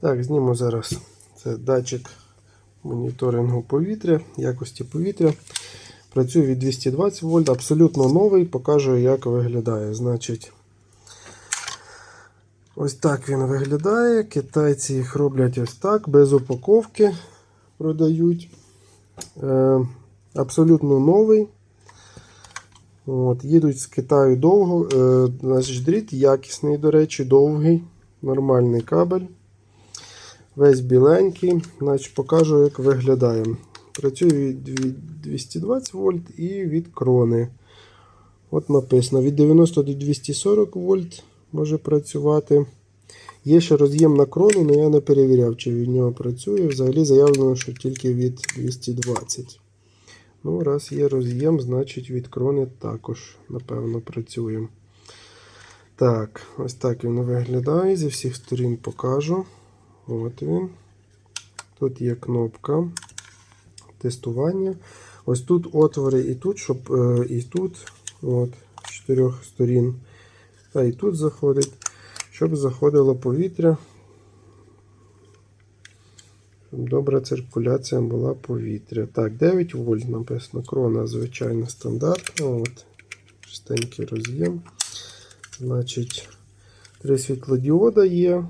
Так, зніму зараз. Це датчик моніторингу повітря, якості повітря. Працює від 220 вольт, абсолютно новий. Покажу, як виглядає. Значить, ось так він виглядає. Китайці їх роблять ось так, без упаковки продають. Е, абсолютно новий. От, їдуть з Китаю довго. Е, значить, дріт якісний, до речі, довгий, нормальний кабель. Весь біленький. Значить, покажу, як виглядає. Працює від від 220 вольт і від крони. От написано: від 90 до 240 вольт може працювати. Є ще роз'єм на крону, але я не перевіряв, чи від нього працює. Взагалі заявлено, що тільки від 220. Ну, раз є роз'єм, значить від крони також, напевно, працює. Так, ось так він виглядає. Зі всіх сторін покажу. От він. Тут є кнопка тестування. Ось тут отвори і тут, щоб е, і тут, от, з чотирьох сторін. Та і тут заходить, щоб заходило повітря. Щоб добра циркуляція була повітря. Так, 9 вольт написано. Крона, звичайно, стандартна. От, чистенький роз'єм. Значить, три світлодіода є.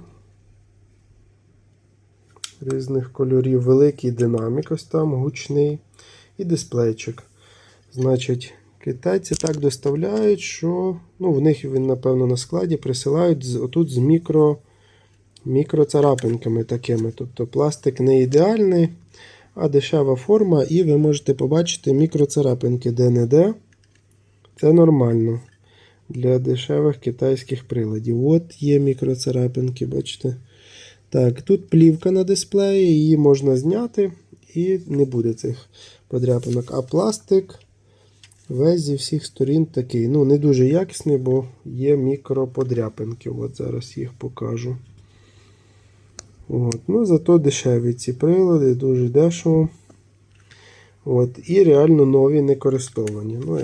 Різних кольорів. Великий динамік ось там, гучний. І дисплейчик. Значить, китайці так доставляють, що ну, в них він, напевно, на складі присилають отут з мікро, мікроцарапинками такими. Тобто пластик не ідеальний, а дешева форма, і ви можете побачити мікроцарапинки де-не-де. Це нормально для дешевих китайських приладів. От є мікроцарапинки, бачите. Так, тут плівка на дисплеї, її можна зняти і не буде цих подряпинок. А пластик весь зі всіх сторін такий. Ну, не дуже якісний, бо є мікроподряпинки. От зараз їх покажу. От. Ну, Зато дешеві ці прилади, дуже дешево. От. І реально нові не користовані. Ну,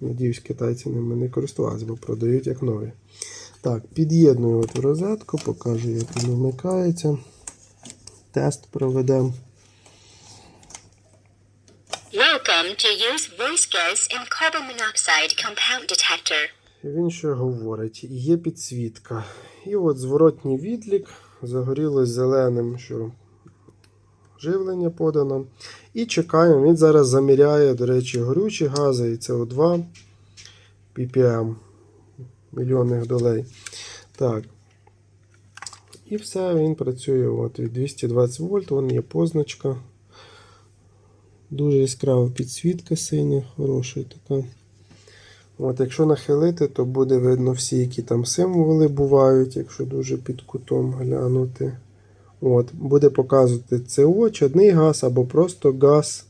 надіюсь, китайці ними не користувалися, бо продають як нові. Так, під'єдную от в розетку, покажу, як він вмикається. Тест проведемо. Welcome to use voice gas and carbon monoxide compound detector. Він ще говорить, є підсвітка. І от зворотній відлік загорілось зеленим, що живлення подано. І чекаємо, він зараз заміряє, до речі, горючі гази і СО2 ppm мільйонних долей. Так. І все, він працює от від 220 вольт, вон є позначка. Дуже яскрава підсвітка синя, хороша така. От, Якщо нахилити, то буде видно всі, які там символи бувають, якщо дуже під кутом глянути. От, Буде показувати СО, чадний газ або просто газ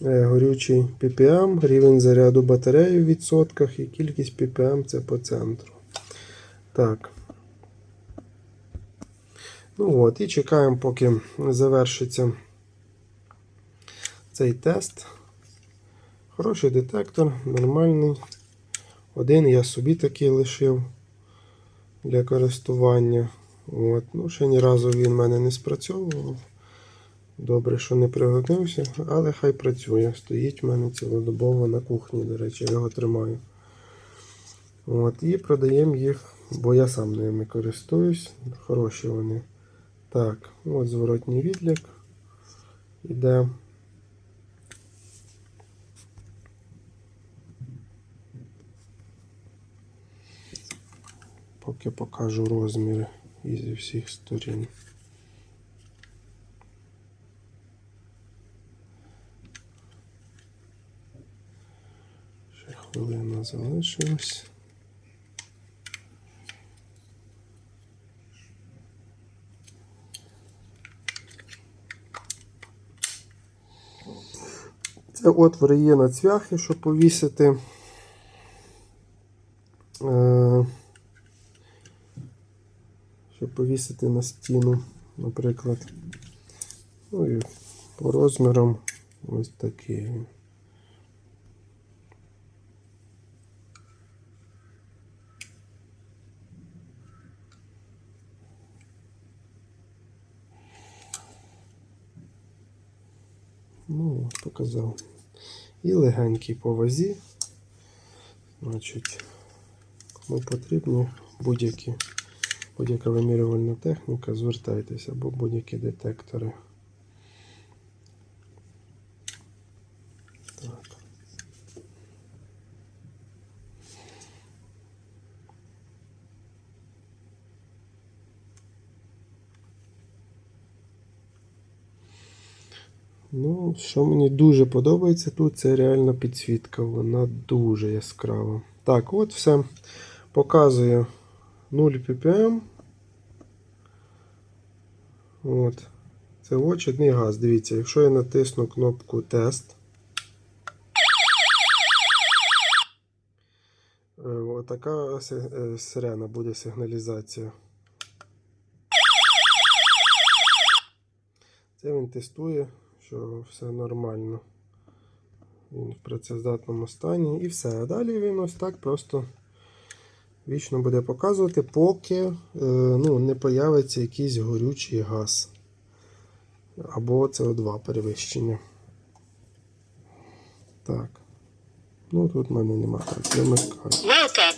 горючий ppm, рівень заряду батареї в відсотках і кількість ppm це по центру. Так. Ну от, І чекаємо, поки завершиться цей тест. Хороший детектор, нормальний. Один я собі такий лишив для користування. От. Ну, Ще ні разу він в мене не спрацьовував. Добре, що не пригодився, але хай працює. Стоїть в мене цілодобово на кухні, до речі, я його тримаю. От, І продаємо їх, бо я сам ними користуюсь. Хороші вони. Так, от зворотній відлік іде. Поки покажу розміри і зі всіх сторін. Ще хвилина залишилась. Це отвори є на цвяхи, щоб повісити. Е, щоб повісити на стіну, наприклад. Ну і по розмірам ось такий Ну, показав. І легенький по вазі. Значить, кому потрібні будь-яка будь-яка вимірювальна техніка, звертайтеся або будь-які детектори. Ну, що мені дуже подобається тут, це реально підсвітка. Вона дуже яскрава. Так, от все. Показую 0 ppm. От. Це очідний газ. Дивіться, якщо я натисну кнопку тест. е, Отака е, сирена буде сигналізація. Це він тестує, що все нормально. Він в працездатному стані і все. А далі він ось так просто вічно буде показувати, поки е, ну, не появиться якийсь горючий газ. Або СО2 перевищення. Так. Ну тут в мене немає. Так, вимикаю. Welcome